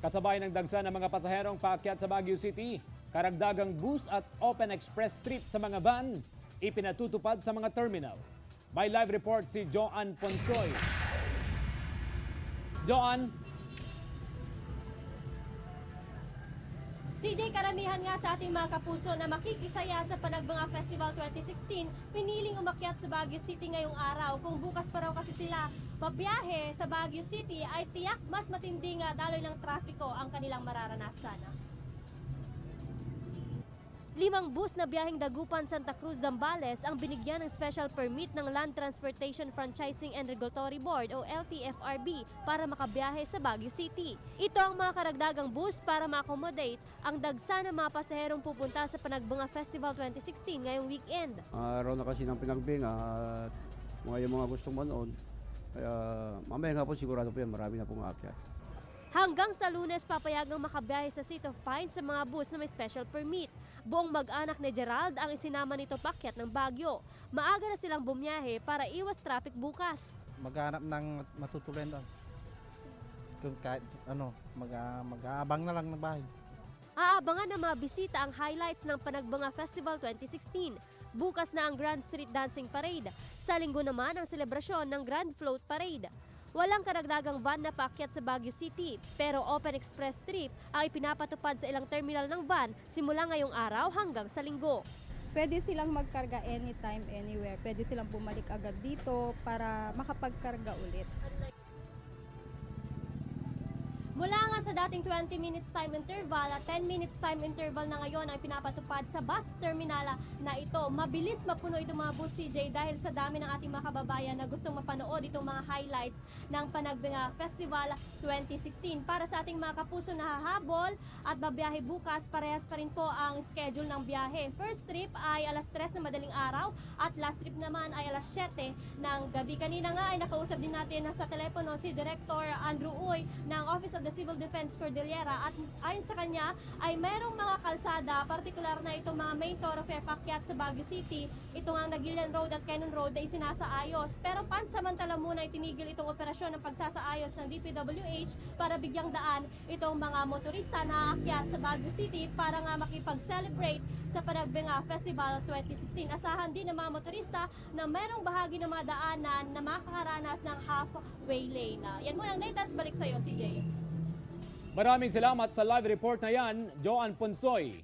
Kasabay ng dagsa ng mga pasaherong paakyat sa Baguio City, karagdagang bus at open express trip sa mga van, ipinatutupad sa mga terminal. May live report si Joan Ponsoy. Joan, CJ, karamihan nga sa ating mga kapuso na makikisaya sa Panagbanga Festival 2016, piniling umakyat sa Baguio City ngayong araw. Kung bukas pa raw kasi sila pabiyahe sa Baguio City, ay tiyak mas matindi nga daloy ng trafiko ang kanilang mararanasan. Limang bus na biyaheng Dagupan Santa Cruz Zambales ang binigyan ng special permit ng Land Transportation Franchising and Regulatory Board o LTFRB para makabiyahe sa Baguio City. Ito ang mga karagdagang bus para ma-accommodate ang dagsa ng mga pasaherong pupunta sa Panagbanga Festival 2016 ngayong weekend. Araw na kasi ng pinagbing at mga yung mga gustong manood. Kaya mamaya nga po sigurado po yan, marami na pong aakyat. Hanggang sa lunes, papayagang makabiyahe sa Seat of Pines sa mga bus na may special permit. Buong mag-anak ni Gerald ang isinama nito pakyat ng Baguio. Maaga na silang bumiyahe para iwas traffic bukas. maghanap ng matutuloy doon. Kung kahit ano, mag, mag-aabang na lang ng bahay. Aabangan ng mga bisita ang highlights ng Panagbanga Festival 2016. Bukas na ang Grand Street Dancing Parade. Sa linggo naman ang selebrasyon ng Grand Float Parade. Walang karagdagang van na paakyat sa Baguio City, pero open express trip ang ipinapatupad sa ilang terminal ng van simula ngayong araw hanggang sa linggo. pwede silang magkarga anytime, anywhere. Pwede silang bumalik agad dito para makapagkarga ulit. Mula nga sa dating 20 minutes time interval at 10 minutes time interval na ngayon ay pinapatupad sa bus terminal na ito. Mabilis mapuno itong mga bus CJ dahil sa dami ng ating mga kababayan na gustong mapanood itong mga highlights ng Panagbinga Festival 2016. Para sa ating mga kapuso na hahabol at babiyahe bukas, parehas pa rin po ang schedule ng biyahe. First trip ay alas 3 na madaling araw at last trip naman ay alas 7 ng gabi. Kanina nga ay nakausap din natin na sa telepono si Director Andrew Uy ng Office of the Civil Defense Cordillera at ayon sa kanya ay mayroong mga kalsada, partikular na itong mga main thoroughfare pakyat sa Baguio City, itong ang Nagilian Road at Cannon Road ay sinasaayos. Pero pansamantala muna itinigil itong operasyon ng pagsasaayos ng DPWH para bigyang daan itong mga motorista na aakyat sa Baguio City para nga makipag-celebrate sa Panagbenga Festival 2016. Asahan din ng mga motorista na mayroong bahagi ng mga daanan na makakaranas ng halfway lane. Yan muna ang latest. Balik sa'yo, CJ. Maraming salamat sa live report na yan, Joan Ponsoy.